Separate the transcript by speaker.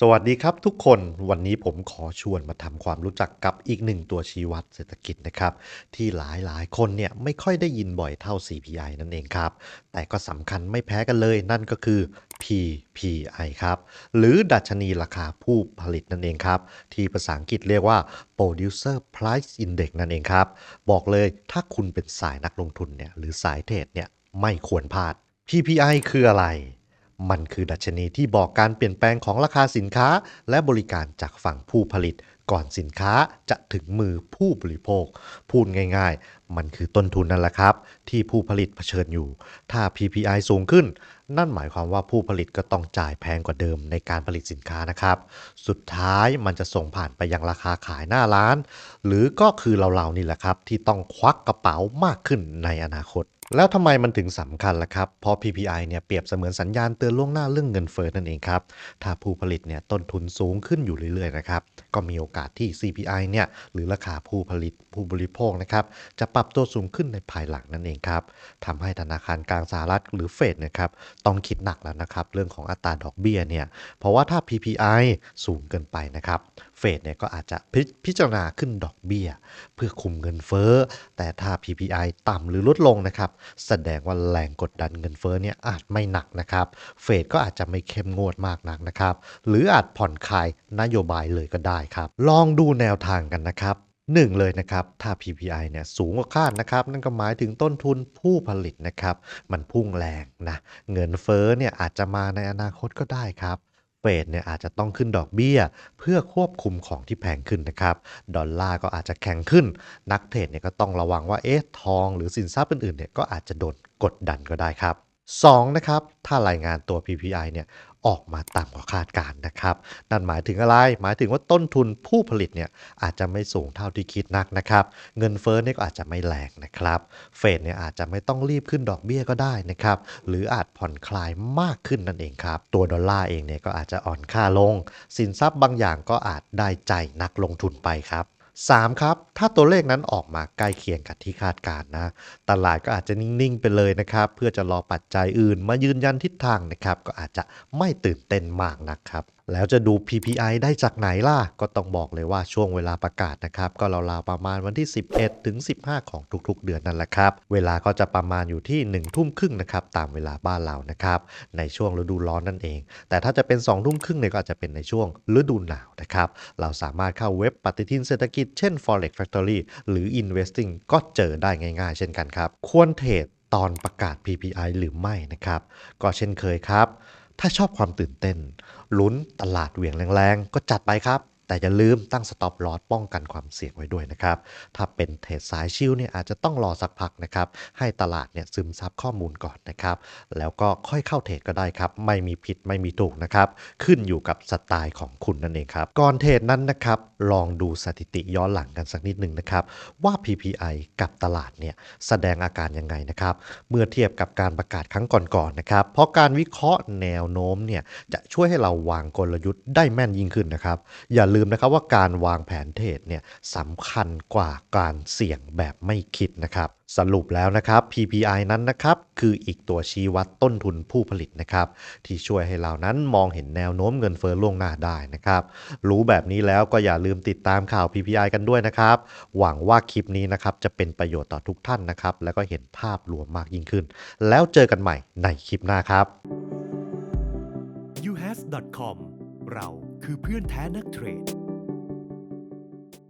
Speaker 1: สวัสดีครับทุกคนวันนี้ผมขอชวนมาทำความรู้จักกับอีกหนึ่งตัวชี้วัดเศรษฐกิจนะครับ ที่หลายหลายคนเนี่ยไม่ค่อยได้ยินบ่อยเท่า CPI นั่นเองครับ แต่ก็สำคัญไม่แพ้กันเลยนั่นก็คือ PPI ครับ หรือดัชนีราคาผู้ผลิตนั่นเองครับ ที่ภาษาอังกฤษเรียกว่า Producer Price Index นั่นเองครับ บอกเลยถ้าคุณเป็นสายนักลงทุนเนี่ยหรือสายเทรดเนี่ยไม่ควรพลาด PPI คืออะไร มันคือดัชนีที่บอกการเปลี่ยนแปลงของราคาสินค้า และบริการจากฝั่งผู้ผลิต ก่อนสินค้าจะถึงมือผู้บริโภค พูดง่ายๆ มันคือต้นทุนนั่นแหละครับ ที่ผู้ผลิตเผชิญอยู่ ถ้า PPI สูงขึ้น นั่นหมายความว่าผู้ผลิตก็ต้องจ่ายแพงกว่าเดิมในการผลิตสินค้านะครับ สุดท้ายมันจะส่งผ่านไปยังราคาขายหน้าร้าน หรือก็คือเราๆนี่แหละครับ ที่ต้องควักกระเป๋ามากขึ้นในอนาคตแล้วทำไมมันถึงสำคัญล่ะครับ เพราะ PPI เนี่ยเปรียบเสมือนสัญญาณเตือนล่วงหน้าเรื่องเงินเฟ้อนั่นเองครับ ถ้าผู้ผลิตเนี่ยต้นทุนสูงขึ้นอยู่เรื่อยๆนะครับ ก็มีโอกาสที่ CPI เนี่ยหรือราคาผู้ผลิตผู้บริโภคนะครับจะปรับตัวสูงขึ้นในภายหลังนั่นเองครับทำให้ธนาคารกลางสหรัฐหรือเฟดนะครับต้องคิดหนักแล้วนะครับเรื่องของอัตราดอกเบี้ยเนี่ย เพราะว่าถ้า PPI สูงเกินไปนะครับเฟดเนี่ยก็อาจจะพิจารณาขึ้นดอกเบี้ย เพื่อคุมเงินเฟ้อ แต่ถ้า PPI ต่ำหรือลดลงนะครับ แสดงว่าแรงกดดันเงินเฟ้อเนี่ยอาจไม่หนักนะครับ เฟดก็อาจจะไม่เข้มงวดมากนักนะครับ หรืออาจผ่อนคลายนโยบายเลยก็ได้ครับ ลองดูแนวทางกันนะครับหนึ่งเลยนะครับถ้า PPI เนี่ยสูงกว่าคาดนะครับ นั่นก็หมายถึงต้นทุนผู้ผลิตนะครับ มันพุ่งแรงนะเงินเฟ้อเนี่ยอาจจะมาในอนาคตก็ได้ครับ เฟดเนี่ยอาจจะต้องขึ้นดอกเบี้ย เพื่อควบคุมของที่แพงขึ้นนะครับ ดอลลาร์ก็อาจจะแข็งขึ้น นักเทรดเนี่ยก็ต้องระวังว่าเอ๊ะทองหรือสินทรัพย์อื่นๆเนี่ยก็อาจจะโดนกดดันก็ได้ครับ 2. นะครับ ถ้ารายงานตัว PPI เนี่ย ออกมาต่ำกว่าคาดการณ์นะครับ นั่นหมายถึงอะไร หมายถึงว่าต้นทุนผู้ผลิตเนี่ยอาจจะไม่สูงเท่าที่คิดนักนะครับ เงินเฟ้อเนี่ยก็อาจจะไม่แรงนะครับ เฟดเนี่ยอาจจะไม่ต้องรีบขึ้นดอกเบี้ยก็ได้นะครับ หรืออาจผ่อนคลายมากขึ้นนั่นเองครับ ตัวดอลลาร์เองเนี่ยก็อาจจะอ่อนค่าลง สินทรัพย์บางอย่างก็อาจได้ใจนักลงทุนไปครับ 3. ครับ ถ้าตัวเลขนั้นออกมาใกล้เคียงกับที่คาดการณ์นะ ตลาดก็อาจจะนิ่ง ๆ ไปเลยนะครับ เพื่อจะรอปัจจัยอื่นมายืนยันทิศทางนะครับ ก็อาจจะไม่ตื่นเต้นมากนะครับแล้วจะดู PPI ได้จากไหนล่ะ ก็ต้องบอกเลยว่าช่วงเวลาประกาศนะครับ ก็ราวๆประมาณวันที่ 11 ถึง 15 ของทุกๆ เดือนนั่นแหละครับ เวลาก็จะประมาณอยู่ที่ 1 ทุ่มครึ่งนะครับ ตามเวลาบ้านเรานะครับ ในช่วงฤดูร้อนนั่นเอง แต่ถ้าจะเป็น 2 ทุ่มครึ่งเนี่ยก็อาจจะเป็นในช่วงฤดูหนาวนะครับ เราสามารถเข้าเว็บปฏิทินเศรษฐกิจเช่น Forex Factory หรือ Investing ก็เจอได้ง่าย ๆ เช่นกันครับ ควรเทรดตอนประกาศ PPI หรือไม่นะครับ ก็เช่นเคยครับ ถ้าชอบความตื่นเต้นลุ้นตลาดเหวี่ยงแรงๆ ก็จัดไปครับ แต่อย่าลืมตั้งสต็อปลอสป้องกันความเสี่ยงไว้ด้วยนะครับ ถ้าเป็นเทรดสายชิลเนี่ยอาจจะต้องรอสักพักนะครับ ให้ตลาดเนี่ยซึมซับข้อมูลก่อนนะครับ แล้วก็ค่อยเข้าเทรดก็ได้ครับ ไม่มีผิดไม่มีถูกนะครับ ขึ้นอยู่กับสไตล์ของคุณนั่นเองครับ ก่อนเทรดนั้นนะครับ ลองดูสถิติย้อนหลังกันสักนิดหนึ่งนะครับ ว่า PPI กับตลาดเนี่ยแสดงอาการยังไงนะครับ เมื่อเทียบกับการประกาศครั้งก่อนๆนะครับ เพราะการวิเคราะห์แนวโน้มเนี่ยจะช่วยให้เราวางกลยุทธ์ได้แม่นยิ่งขึ้นนะครับ อย่าลืมนะครับว่าการวางแผนเทรดเนี่ยสำคัญกว่าการเสี่ยงแบบไม่คิดนะครับ สรุปแล้วนะครับ PPI นั้นนะครับคืออีกตัวชี้วัดต้นทุนผู้ผลิตนะครับ ที่ช่วยให้เรานั้นมองเห็นแนวโน้มเงินเฟ้อล่วงหน้าได้นะครับ รู้แบบนี้แล้วก็อย่าลืมติดตามข่าว PPI กันด้วยนะครับ หวังว่าคลิปนี้นะครับจะเป็นประโยชน์ต่อทุกท่านนะครับ แล้วก็เห็นภาพรวมมากยิ่งขึ้น แล้วเจอกันใหม่ในคลิปหน้าครับ
Speaker 2: uhas.com เรา คือเพื่อนแท้นักเทรด